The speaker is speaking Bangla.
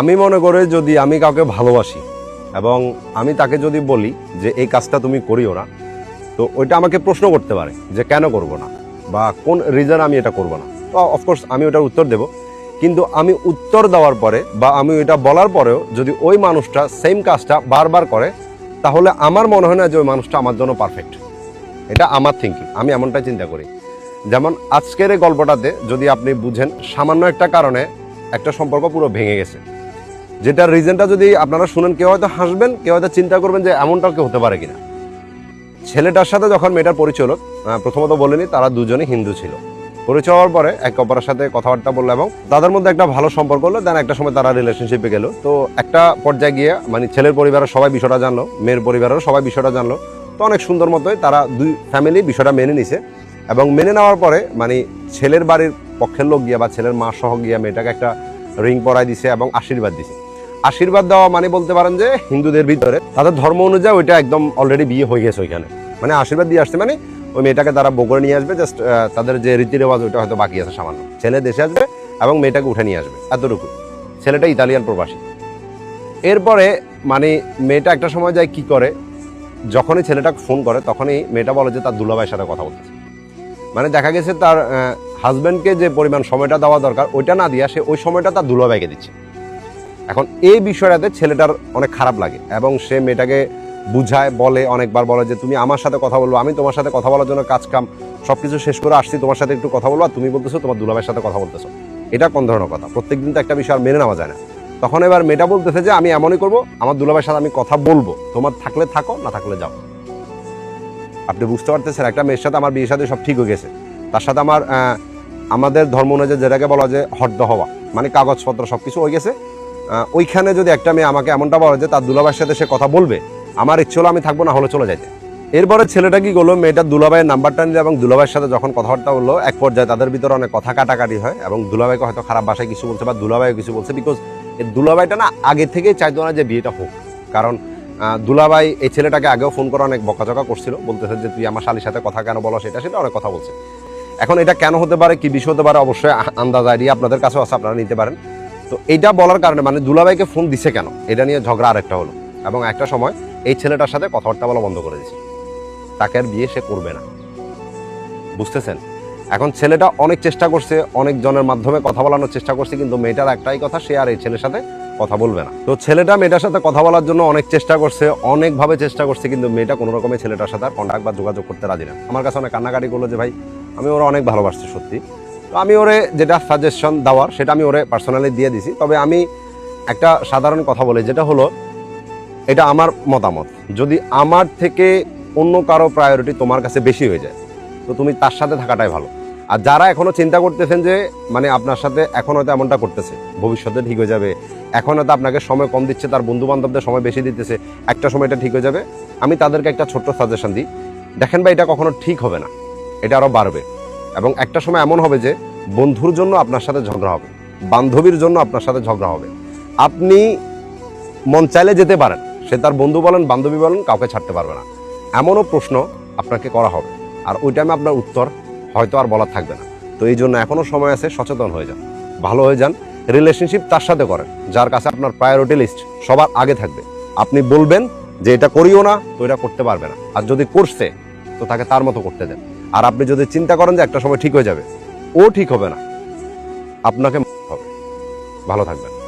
আমি মনে করে যদি আমি কাউকে ভালোবাসি এবং আমি তাকে যদি বলি যে এই কাজটা তুমি করিও না, তো ওইটা আমাকে প্রশ্ন করতে পারে যে কেন করব না বা কোন রিজন আমি এটা করব না। তো অফকোর্স আমি ওটার উত্তর দেব। কিন্তু আমি উত্তর দেওয়ার পরে বা আমি ওইটা বলার পরেও যদি ওই মানুষটা সেম কাজটা বারবার করে, তাহলে আমার মনে হয় না যে ওই মানুষটা আমার জন্য পারফেক্ট এটা আমার থিঙ্কিং আমি এমনটাই চিন্তা করি। যেমন আজকের এই গল্পটাতে যদি আপনি বুঝেন, সামান্য একটা কারণে একটা সম্পর্ক পুরো ভেঙে গেছে। যেটার রিজনটা যদি আপনারা শুনেন, কেউ হয়তো হাসবেন, কেউ হয়তো চিন্তা করবেন যে এমনটাও কেউ হতে পারে কিনা। ছেলেটার সাথে যখন মেয়েটার পরিচয় হলো প্রথমত বলেনি, তারা দুজনেই হিন্দু ছিল। পরিচয় হওয়ার পরে একে অপরের সাথে কথাবার্তা বলল এবং তাদের মধ্যে একটা ভালো সম্পর্ক হলো দেন একটা সময় তারা রিলেশনশিপে গেল। তো একটা পর্যায়ে গিয়ে মানে ছেলের পরিবারের সবাই বিষয়টা জানলো, মেয়ের পরিবারেরও সবাই বিষয়টা জানলো। তো অনেক সুন্দর মতোই তারা দুই ফ্যামিলি বিষয়টা মেনে নিছে এবং মেনে নেওয়ার পরে মানে ছেলের বাড়ির পক্ষের লোক গিয়া বা ছেলের মা সহ গিয়া মেয়েটাকে একটা রিং পরাই দিছে এবং আশীর্বাদ দিছে। আশীর্বাদ দেওয়া মানে বলতে পারেন যে হিন্দুদের ভিতরে তাদের ধর্ম অনুযায়ী ওইটা একদম অলরেডি বিয়ে হয়ে গেছে ওইখানে। মানে আশীর্বাদ দিয়ে আসছে মানে ওই মেয়েটাকে তারা বগরে নিয়ে আসবে জাস্ট তাদের যে রীতি রেওয়াজ ওইটা হয়তো বাকি আছে সামান্য। ছেলে দেশে আসবে এবং মেয়েটাকে উঠে নিয়ে আসবে, এতটুকু। ছেলেটা ইতালিয়ান প্রবাসী। এরপরে মানে মেয়েটা একটা সময় যায় কি করে, যখনই ছেলেটা ফোন করে তখনই মেয়েটা বলে যে তার দুলাভাইয়ের সাথে কথা বলতেছে। মানে দেখা গেছে তার হাজব্যান্ডকে যে পরিমাণ সময়টা দেওয়া দরকার, ওইটা না দিয়া সে ওই সময়টা তার দুলাভাইকে দিচ্ছে। এখন এই বিষয়টাতে ছেলেটার অনেক খারাপ লাগে এবং সে মেয়েটাকে বুঝায়, বলে, অনেকবার বলে যে, তুমি আমার সাথে কথা বলব, আমি তোমার সাথে কথা বলার জন্য কাজ কাম সব কিছু শেষ করে আসছি, তোমার সাথে একটু কথা বলব, আর তুমি বলতেছো তোমার দুলাভাইয়ের সাথে কথা বলতেছো। এটা কোন ধরনের কথা? প্রত্যেক দিন তো একটা বিষয় আর মেনে নেওয়া যায় না। তখন এবার মেয়েটা বলতেছে যে, আমি এমনই করব, আমার দুলাভাইয়ের সাথে আমি কথা বলব, তোমার থাকলে থাকো, না থাকলে যাও। আপনি বুঝতে পারতেছেন, একটা মেয়ের সাথে আমার বিয়ের সাথে সব ঠিক হয়ে গেছে। তার সাথে আমার আমাদের ধর্ম অনুযায়ী যেটাকে বলা যায় হর্দ হওয়া মানে কাগজপত্র সব কিছু হয়ে গেছে। ওইখানে যদি একটা মেয়ে আমাকে এমনটা বলে যে তার দুলাভাইয়ের সাথে সে কথা বলবে, আমার ইচ্ছে হলো আমি থাকব, না হলে চলে যাইতে। এরপরে ছেলেটা কি করল, মেয়েটার দুলাভাইয়ের নাম্বারটা নিল এবং দুলাভাইয়ের সাথে যখন কথাবার্তা বলল এক পর্যায়ে তাদের ভিতরে অনেক কথা কাটাকাটি হয় এবং দুলাভাইকে হয়তো খারাপ ভাষায় কিছু বলছে বা দুলাভাইও কিছু বলছে বিকজ এই দুলাভাইটা না আগে থেকেই চাইতো না যে বিয়েটা হোক। কারণ দুলাভাই এই ছেলেটাকে আগেও ফোন করে অনেক বকাঝকা করছিল, বলতেছে যে, তুই আমার শালির সাথে কথা কেন বলো? সেটা সেটা অনেক কথা বলছে। এখন এটা কেন হতে পারে, কি বিষয় হতে পারে, অবশ্যই আন্দাজ আইডিয়া আপনাদের কাছেও আছে, আপনারা নিতে পারেন। তো এইটা বলার কারণে মানে দুলাভাইকে ফোন দিছে কেন? এটা নিয়ে ঝগড়া আরেকটা হলো। এবং একটা সময় এই ছেলেটার সাথে কথাবার্তা বলা বন্ধ করে দিয়েছে। তাকে আর বিয়ে সে করবে না। বুঝতেছেন? এখন ছেলেটা অনেক চেষ্টা করছে অনেক জনের মাধ্যমে কথা বলানোর চেষ্টা করছে, কিন্তু মেয়েটার একটাই কথা, সে আর এই ছেলের সাথে কথা বলবে না। তো ছেলেটা মেয়েটার সাথে কথা বলার জন্য অনেক চেষ্টা করছে, অনেকভাবে চেষ্টা করছে, কিন্তু মেয়েটা কোনো রকমের ছেলেটার সাথে আর কন্ট্যাক্ট বা যোগাযোগ করতে রাজি না। আমার কাছে অনেক কান্নাকাটি করল যে, ভাই, আমি ওরা অনেক ভালোবাসছি, সত্যি। আমি ওরে যেটা সাজেশন দেওয়ার, সেটা আমি ওরে পার্সোনালি দিয়ে দিছি। তবে আমি একটা সাধারণ কথা বলি, যেটা হলো, এটা আমার মতামত। যদি আমার থেকে অন্য কারও প্রায়োরিটি তোমার কাছে বেশি হয়ে যায়, তো তুমি তার সাথে থাকাটাই ভালো। আর যারা এখনও চিন্তা করতেছেন যে মানে আপনার সাথে এখন হয়তো এমনটা করতেছে, ভবিষ্যতে ঠিক হয়ে যাবে, এখন হয়তো আপনাকে সময় কম দিচ্ছে, তার বন্ধু বান্ধবদের সময় বেশি দিতেছে, একটা সময় এটা ঠিক হয়ে যাবে, আমি তাদেরকে একটা ছোট্ট সাজেশন দিই। দেখেন ভাই, এটা কখনো ঠিক হবে না, এটা আরও বাড়বে। এবং একটা সময় এমন হবে যে বন্ধুর জন্য আপনার সাথে ঝগড়া হবে, বান্ধবীর জন্য আপনার সাথে ঝগড়া হবে। আপনি মন চাইলে যেতে পারেন, সে তার বন্ধু বলেন, বান্ধবী বলেন, কাউকে ছাড়তে পারবে না। এমনও প্রশ্ন আপনাকে করা হবে, আর ওই টাইমে আপনার উত্তর হয়তো আর বলার থাকবে না। তো এই জন্য এখনও সময় আছে, সচেতন হয়ে যান, ভালো হয়ে যান রিলেশনশিপ তার সাথে করেন, যার কাছে আপনার প্রায়োরিটি লিস্ট সবার আগে থাকবে। আপনি বলবেন যে এটা করিও না, তো এটা করতে পারবে না। আর যদি করছে, তো তাকে তার মতো করতে দেন। আর আপনি যদি চিন্তা করেন যে একটা সময় ঠিক হয়ে যাবে, ও ঠিক হবে না। আপনাকে হবে। ভালো থাকবেন।